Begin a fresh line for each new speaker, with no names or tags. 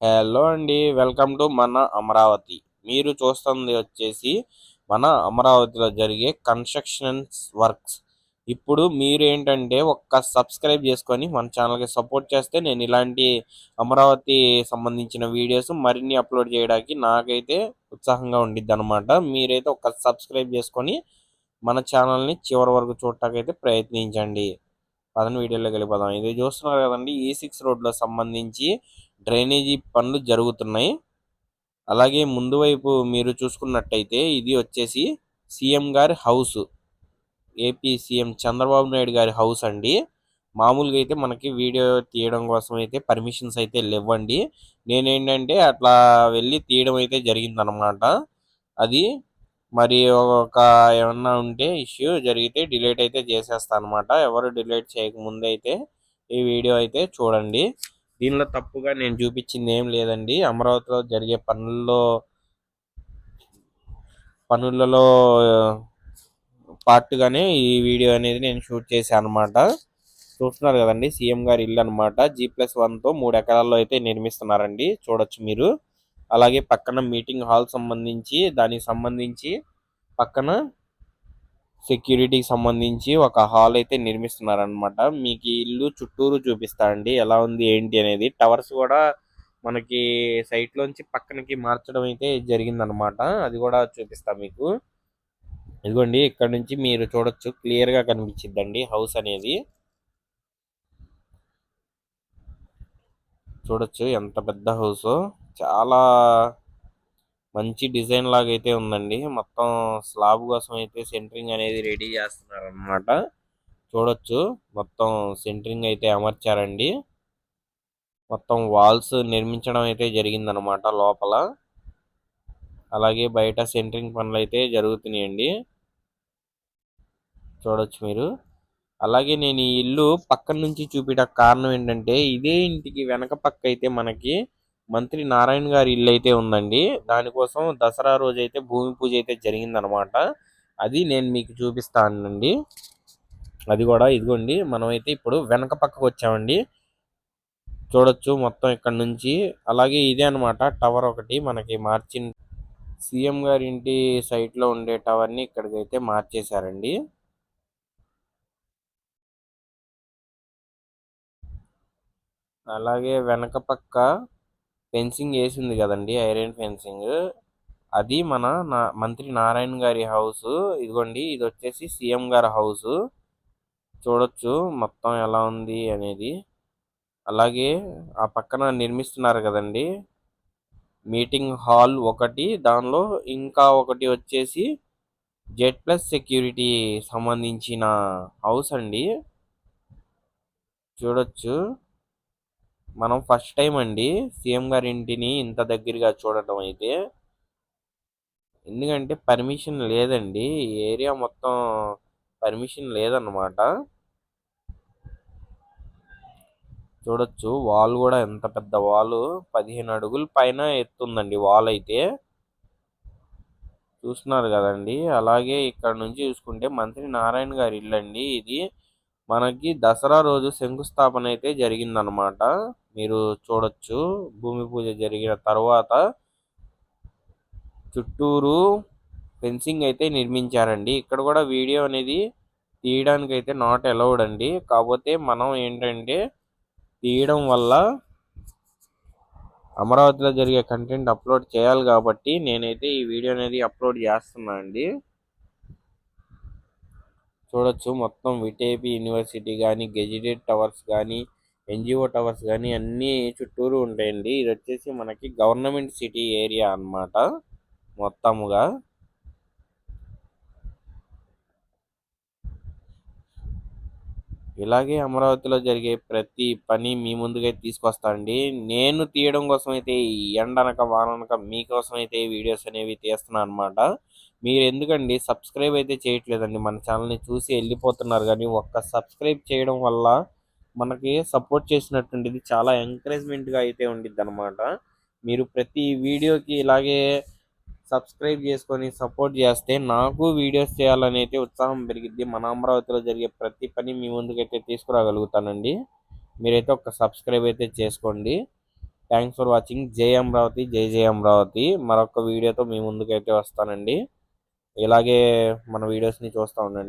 Hello అండి welcome to మన అమరావతి. మీరు చూస్తుంది వచ్చేసి మన అమరావతిలో జరిగే కన్స్ట్రక్షన్స్ వర్క్స్ ఇప్పుడు మీరు ఏంటంటే ఒక్క సబ్స్క్రైబ్ చేసుకొని మన ఛానల్కి సపోర్ట్ చేస్తే నేను ఇలాంటి అమరావతి సంబంధించిన వీడియోస్ మరిన్ని అప్లోడ్ చేయడానికి నాకైతే ఉత్సాహంగా ఉండిద్ది అనమాట మీరైతే ఒక్క సబ్స్క్రైబ్ చేసుకొని మన ఛానల్ని చివరి వరకు చూడటానికైతే ప్రయత్నించండి. పదని వీడియోలోకి వెళ్ళిపోదాం ఇది చూస్తున్నారు కదండి e ఈ సిక్స్ రోడ్లో సంబంధించి డ్రైనేజీ పనులు జరుగుతున్నాయి. అలాగే ముందు వైపు మీరు చూసుకున్నట్టయితే ఇది వచ్చేసి సీఎం గారి house. AP CM Chandrababu Naidu గారి హౌస్ అండి. మామూలుగా అయితే మనకి వీడియో తీయడం కోసం అయితే పర్మిషన్స్ అయితే లేవండి. నేనేంటంటే అట్లా వెళ్ళి తీయడం అయితే జరిగిందనమాట అది మరి ఒక ఏమన్నా ఉంటే ఇష్యూ జరిగితే డిలీట్ అయితే చేసేస్తాను అనమాట ఎవరు డిలీట్ చేయకముందు అయితే ఈ వీడియో అయితే చూడండి. దీనిలో తప్పుగా నేను చూపించింది ఏం లేదండి. అమరావతిలో జరిగే పనుల్లో పనులలో పార్ట్గానే ఈ వీడియో అనేది నేను షూట్ చేశాను అనమాట చూస్తున్నారు కదండి సీఎం గారి ఇల్లు అనమాట జీ ప్లస్ వన్తో మూడు ఎకరాల్లో అయితే నిర్మిస్తున్నారండి. చూడొచ్చు మీరు. అలాగే పక్కన మీటింగ్ హాల్ సంబంధించి దానికి సంబంధించి పక్కన సెక్యూరిటీకి సంబంధించి ఒక హాల్ అయితే నిర్మిస్తున్నారనమాట మీకు ఈ ఇల్లు చుట్టూరు చూపిస్తా అండి. ఎలా ఉంది ఏంటి అనేది. టవర్స్ కూడా మనకి సైట్లోంచి పక్కనకి మార్చడం అయితే జరిగిందనమాట అది కూడా చూపిస్తా మీకు. ఇదిగోండి ఇక్కడ నుంచి మీరు చూడొచ్చు. క్లియర్గా కనిపించిద్దండి హౌస్ అనేది. చూడొచ్చు ఎంత పెద్ద హౌసో. చాలా మంచి డిజైన్ లాగా అయితే ఉందండి. మొత్తం స్లాబ్ కోసం అయితే సెంటరింగ్ అనేది రెడీ చేస్తున్నారు అనమాట చూడొచ్చు. మొత్తం సెంటరింగ్ అయితే అమర్చారండి. మొత్తం వాల్స్ నిర్మించడం అయితే జరిగిందనమాట లోపల. అలాగే బయట సెంటరింగ్ పనులు అయితే జరుగుతున్నాయండి. చూడొచ్చు మీరు. అలాగే నేను ఈ ఇల్లు పక్కన నుంచి చూపించడానికి కారణం ఏంటంటే ఇదే ఇంటికి వెనక పక్క అయితే మనకి మంత్రి నారాయణ గారి ఇల్లు అయితే ఉందండి. దానికోసం దసరా రోజు అయితే భూమి పూజ అయితే జరిగిందనమాట. అది నేను మీకు చూపిస్తానండి. అది కూడా ఇదిగోండి మనమైతే ఇప్పుడు వెనక పక్కకు వచ్చామండి. చూడొచ్చు మొత్తం ఇక్కడ నుంచి. అలాగే ఇదే అనమాట టవర్ ఒకటి మనకి మార్చి సీఎం గారి ఇంటి సైట్లో ఉండే టవర్ని ఇక్కడికి ఇక్కడికైతే మార్చేశారండి. అలాగే వెనక పక్క ఫెన్సింగ్ వేసింది కదండి ఐరన్ ఫెన్సింగ్. అది మన నా మంత్రి నారాయణ గారి హౌస్. ఇదిగోండి ఇది వచ్చేసి సీఎం గారి హౌస్. చూడొచ్చు మొత్తం ఎలా ఉంది అనేది. అలాగే ఆ పక్కన నిర్మిస్తున్నారు కదండి మీటింగ్ హాల్ ఒకటి. దానిలో ఇంకా ఒకటి వచ్చేసి జెడ్ ప్లస్ సెక్యూరిటీ సంబంధించిన హౌస్ అండి. చూడొచ్చు. మనం ఫస్ట్ టైం అండి సీఎం గారి ఇంటిని ఇంత దగ్గరగా చూడటం అయితే. ఎందుకంటే పర్మిషన్ లేదండి. ఏరియా మొత్తం పర్మిషన్ లేదన్నమాట. చూడొచ్చు వాల్ కూడా ఎంత పెద్ద వాల్ పదిహేను అడుగుల పైన ఎత్తుందండి వాల్ అయితే. చూస్తున్నారు కదండి. అలాగే ఇక్కడ నుంచి చూసుకుంటే మంత్రి నారాయణ గారి ఇల్లు అండి ఇది. మనకి దసరా రోజు శంకుస్థాపన అయితే జరిగిందనమాట మీరు చూడొచ్చు. భూమి పూజ జరిగిన తర్వాత చుట్టూరు ఫెన్సింగ్ అయితే నిర్మించారండి. ఇక్కడ కూడా వీడియో అనేది తీయడానికి అయితే నాట్ అలౌడ్ అండి. కాకపోతే మనం ఏంటంటే తీయడం వల్ల అమరావతిలో జరిగే కంటెంట్ అప్లోడ్ చేయాలి కాబట్టి నేనైతే ఈ వీడియో అనేది అప్లోడ్ చేస్తున్నా అండి చూడొచ్చు. మొత్తం విటేపి యూనివర్సిటీ కానీ గెజిటెడ్ టవర్స్ కానీ ఎన్జిఓ టవర్స్ కానీ అన్నీ చుట్టూరు ఉంటాయండి. ఇది వచ్చేసి మనకి గవర్నమెంట్ సిటీ ఏరియా అనమాట మొత్తముగా. ఇలాగే అమరావతిలో జరిగే ప్రతి పని మీ ముందుగా తీసుకొస్తానండి నేను తీయడం కోసం అయితే ఎండనక వాననక మీకోసం అయితే వీడియోస్ అనేవి తీస్తున్నాను అనమాట మీరు ఎందుకండి సబ్స్క్రైబ్ అయితే చేయట్లేదండి. మన ఛానల్ని చూసి వెళ్ళిపోతున్నారు కానీ ఒక్క సబ్స్క్రైబ్ చేయడం వల్ల మనకి సపోర్ట్ చేసినట్టుండేది చాలా ఎంకరేజ్మెంట్గా అయితే ఉండిద్ది అనమాట మీరు ప్రతి వీడియోకి ఇలాగే సబ్స్క్రైబ్ చేసుకొని సపోర్ట్ చేస్తే నాకు వీడియోస్ చేయాలని అయితే ఉత్సాహం పెరిగిద్ది. మన అమరావతిలో జరిగే ప్రతి పని మీ ముందుకైతే తీసుకురాగలుగుతానండి. మీరైతే ఒక సబ్స్క్రైబ్ అయితే చేసుకోండి. Thanks for watching. జై అమరావతి జై జై అమరావతి. మరొక వీడియోతో మీ ముందుకైతే వస్తానండి. ఇలాగే మన వీడియోస్ని చూస్తూ ఉండండి.